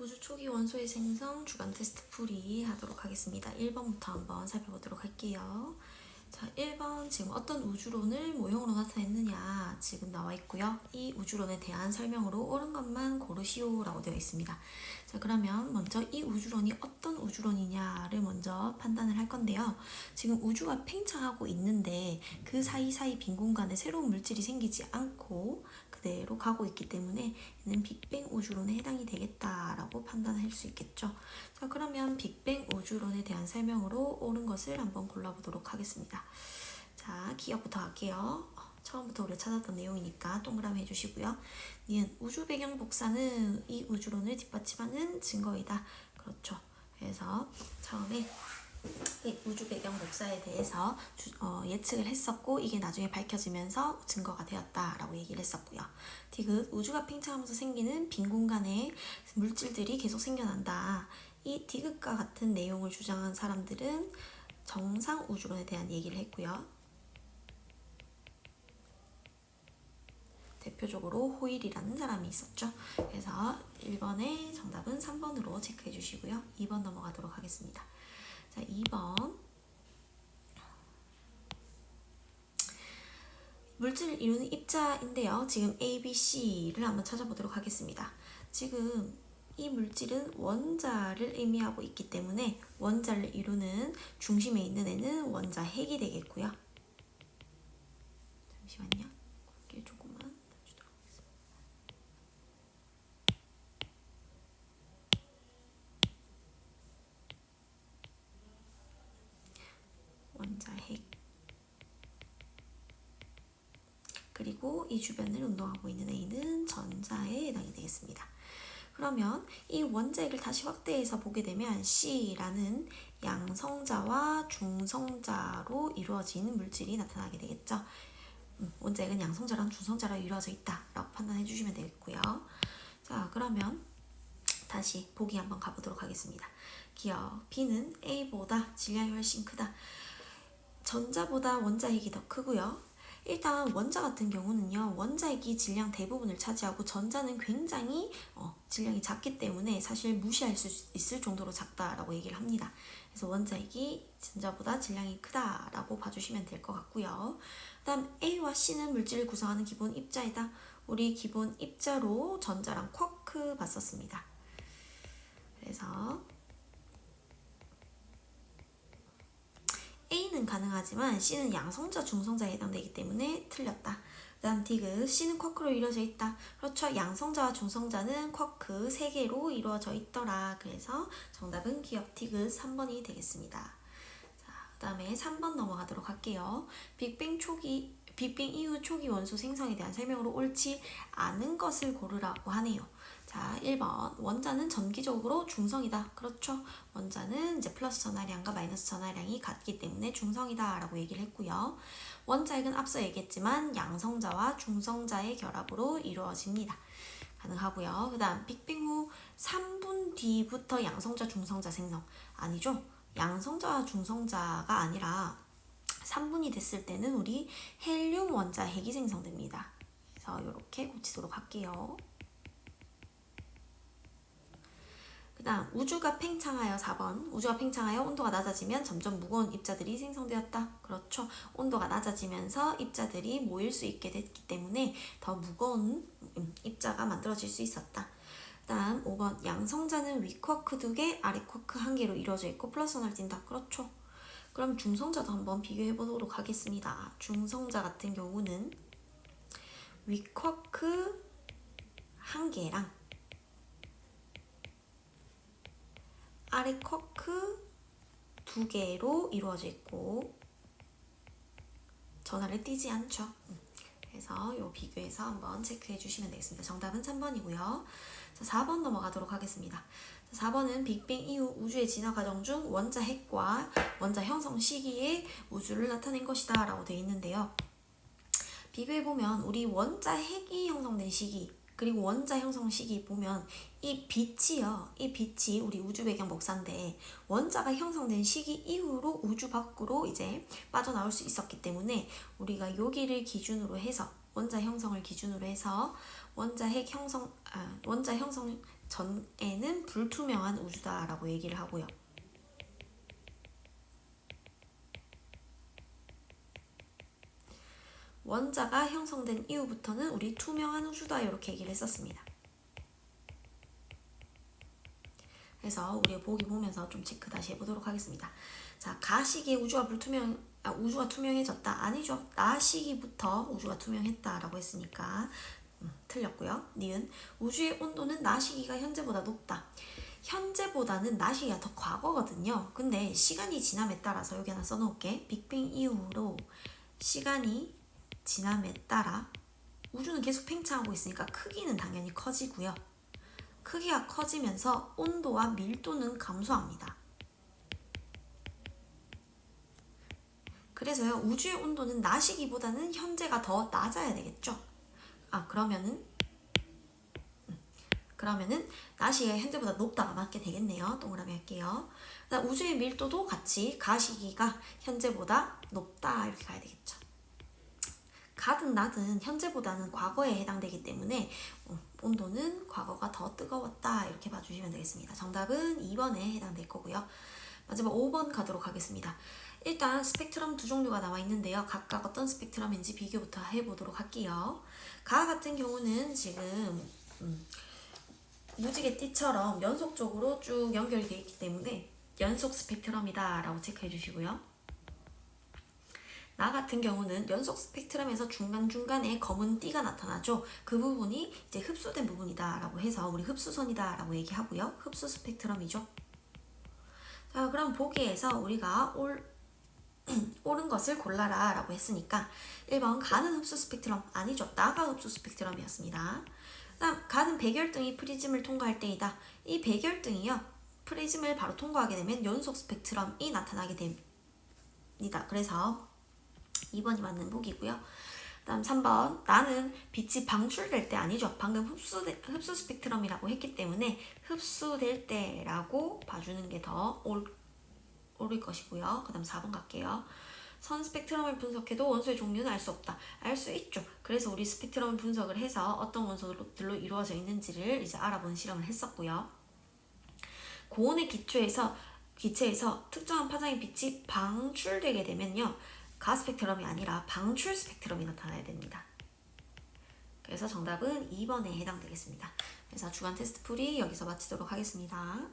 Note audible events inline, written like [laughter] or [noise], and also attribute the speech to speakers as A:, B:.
A: 우주 초기 원소의 생성 주간 테스트 풀이 하도록 하겠습니다. 1번부터 한번 살펴보도록 할게요. 자, 1번 지금 어떤 우주론을 모형으로 나타냈느냐 지금 나와 있고요. 이 우주론에 대한 설명으로 옳은 것만 고르시오라고 되어 있습니다. 자, 그러면 먼저 이 우주론이 어떤 우주론이냐를 먼저 판단을 할 건데요. 지금 우주가 팽창하고 있는데 그 사이사이 빈 공간에 새로운 물질이 생기지 않고 그대로 가고 있기 때문에 얘는 빅뱅 우주론에 해당이 되겠다라고 판단할 수 있겠죠. 자, 그러면 빅뱅 우주론에 대한 설명으로 옳은 것을 한번 골라보도록 하겠습니다. 자, 기억부터 할게요. 어, 처음부터 우리가 찾았던 내용이니까 동그라미 해주시고요. 니은 우주 배경 복사는 이 우주론을 뒷받침하는 증거이다. 그렇죠. 그래서 처음에 이 우주 배경 복사에 대해서 주- 어, 예측을 했었고 이게 나중에 밝혀지면서 증거가 되었다라고 얘기를 했었고요. 디귿 우주가 팽창하면서 생기는 빈 공간에 물질들이 계속 생겨난다. 이 디귿과 같은 내용을 주장한 사람들은 정상 우주론에 대한 얘기를 했고요. 대표적으로 호일이라는 사람이 있었죠. 그래서 1번의 정답은 3번으로 체크해 주시고요. 2번 넘어가도록 하겠습니다. 자, 2번. 물질을 이루는 입자인데요. 지금 A, B, C를 한번 찾아보도록 하겠습니다. 지금 이 물질은 원자를 의미하고 있기 때문에 원자를 이루는 중심에 있는 애는 원자 핵이 되겠고요. 잠시만요. 굵게 조금만 더 주도록 하겠습니다. 원자 핵 그리고 이 주변을 운동하고 있는 A는 전자에 해당이 되겠습니다. 그러면 이 원자핵을 다시 확대해서 보게 되면 C라는 양성자와 중성자로 이루어진 물질이 나타나게 되겠죠. 음, 원자핵은 양성자랑 중성자로 이루어져 있다라고 판단해 주시면 되겠고요. 자, 그러면 다시 보기 한번 가보도록 하겠습니다. 기억 B는 A보다 질량이 훨씬 크다. 전자보다 원자핵이 더 크고요. 일단 원자 같은 경우는요 원자핵이 질량 대부분을 차지하고 전자는 굉장히 어, 질량이 작기 때문에 사실 무시할 수 있을 정도로 작다라고 얘기를 합니다. 그래서 원자핵이 전자보다 질량이 크다라고 봐주시면 될 것 같고요. 그 다음 A와 C는 물질을 구성하는 기본 입자이다. 우리 기본 입자로 전자랑 쿼크 봤었습니다. 그래서 A는 가능하지만 C는 양성자, 중성자에 해당되기 때문에 틀렸다. 그다음 디귿 C는 쿼크로 이루어져 있다. 그렇죠. 양성자와 중성자는 쿼크 3개로 이루어져 있더라. 그래서 정답은 기억 디귿 3번이 되겠습니다. 자, 그다음에 3번 넘어가도록 할게요. 빅뱅 초기 빅뱅 이후 초기 원소 생성에 대한 설명으로 옳지 않은 것을 고르라고 하네요. 자, 1번. 원자는 전기적으로 중성이다. 그렇죠. 원자는 이제 플러스 전하량과 마이너스 전하량이 같기 때문에 중성이다. 라고 얘기를 했고요. 원자핵은 앞서 얘기했지만 양성자와 중성자의 결합으로 이루어집니다. 가능하고요. 그 다음 빅뱅 후 3분 뒤부터 양성자, 중성자 생성. 아니죠. 양성자와 중성자가 아니라 3분이 됐을 때는 우리 헬륨 원자 핵이 생성됩니다. 그래서 이렇게 고치도록 할게요. 그 다음 우주가 팽창하여 4번. 우주가 팽창하여 온도가 낮아지면 점점 무거운 입자들이 생성되었다. 그렇죠. 온도가 낮아지면서 입자들이 모일 수 있게 됐기 때문에 더 무거운 음, 입자가 만들어질 수 있었다. 그 다음 5번. 양성자는 위쿼크 2개 아래쿼크 1개로 이루어져 있고 플러스 하나를 띈다. 그렇죠. 그럼 중성자도 한번 비교해 보도록 하겠습니다. 중성자 같은 경우는 위쿼크 1개랑 아래 쿼크 두 개로 이루어져 있고 전화를 띄지 않죠. 음, 그래서 요 비교해서 한번 체크해 주시면 되겠습니다. 정답은 3번이고요. 자, 4번 넘어가도록 하겠습니다. 자, 4번은 빅뱅 이후 우주의 진화 과정 중 원자 핵과 원자 형성 시기에 우주를 나타낸 것이다 라고 되어 있는데요. 비교해 보면 우리 원자 핵이 형성된 시기 그리고 원자 형성 시기 보면 이 빛이요. 이 빛이 우리 우주 배경 복사인데 원자가 형성된 시기 이후로 우주 밖으로 이제 빠져나올 수 있었기 때문에 우리가 여기를 기준으로 해서 원자 형성을 기준으로 해서 원자 핵 형성 아, 원자 형성 전에는 불투명한 우주다라고 얘기를 하고요. 원자가 형성된 이후부터는 우리 투명한 우주다 이렇게 얘기를 했었습니다. 그래서 우리 보기 보면서 좀 체크 다시 해보도록 하겠습니다. 자, 가시기에 우주가 불투명, 아, 우주가 투명해졌다. 아니죠. 나시기부터 우주가 투명했다라고 했으니까 음, 틀렸고요. 니은 우주의 온도는 나시기가 현재보다 높다. 현재보다는 나시기가 더 과거거든요. 근데 시간이 지남에 따라서 여기 하나 써놓을게. 빅뱅 이후로 시간이 지남에 따라 우주는 계속 팽창하고 있으니까 크기는 당연히 커지고요. 크기가 커지면서 온도와 밀도는 감소합니다. 그래서요, 우주의 온도는 나시기보다는 현재가 더 낮아야 되겠죠? 아, 그러면은, 음, 그러면은, 나시기가 현재보다 높다가 맞게 되겠네요. 동그라미 할게요. 우주의 밀도도 같이 가시기가 현재보다 높다. 이렇게 가야 되겠죠. 가든 나든 현재보다는 과거에 해당되기 때문에 어, 온도는 과거가 더 뜨거웠다 이렇게 봐주시면 되겠습니다. 정답은 2번에 해당될 거고요. 마지막 5번 가도록 하겠습니다. 일단 스펙트럼 두 종류가 나와 있는데요. 각각 어떤 스펙트럼인지 비교부터 해보도록 할게요. 가 같은 경우는 지금 음, 무지개 띠처럼 연속적으로 쭉 연결이 되어 있기 때문에 연속 스펙트럼이다 라고 체크해 주시고요. 나 같은 경우는 연속 스펙트럼에서 중간중간에 검은 띠가 나타나죠. 그 부분이 이제 흡수된 부분이다 라고 해서 우리 흡수선이다 라고 얘기하고요. 흡수 스펙트럼이죠. 자, 그럼 보기에서 우리가 올, [clears throat] 옳은 것을 골라라 라고 했으니까 1번 가는 흡수 스펙트럼 아니죠. 나가 흡수 스펙트럼이었습니다. 다음 가는 백열등이 프리즘을 통과할 때이다. 이 백열등이요. 프리즘을 바로 통과하게 되면 연속 스펙트럼이 나타나게 됩니다. 그래서 2번이 맞는 보기고요. 다음 3번 나는 빛이 방출될 때 아니죠. 방금 흡수 흡수 스펙트럼이라고 했기 때문에 흡수될 때라고 봐주는 게 더 옳을 것이고요. 그 다음 4번 갈게요. 선 스펙트럼을 분석해도 원소의 종류는 알 수 없다. 알 수 있죠. 그래서 우리 스펙트럼 분석을 해서 어떤 원소들로 이루어져 있는지를 이제 알아보는 실험을 했었고요. 고온의 기초에서 기체에서 특정한 파장의 빛이 방출되게 되면요. 가 스펙트럼이 아니라 방출 스펙트럼이 나타나야 됩니다. 그래서 정답은 2번에 해당되겠습니다. 그래서 주간 테스트 풀이 여기서 마치도록 하겠습니다.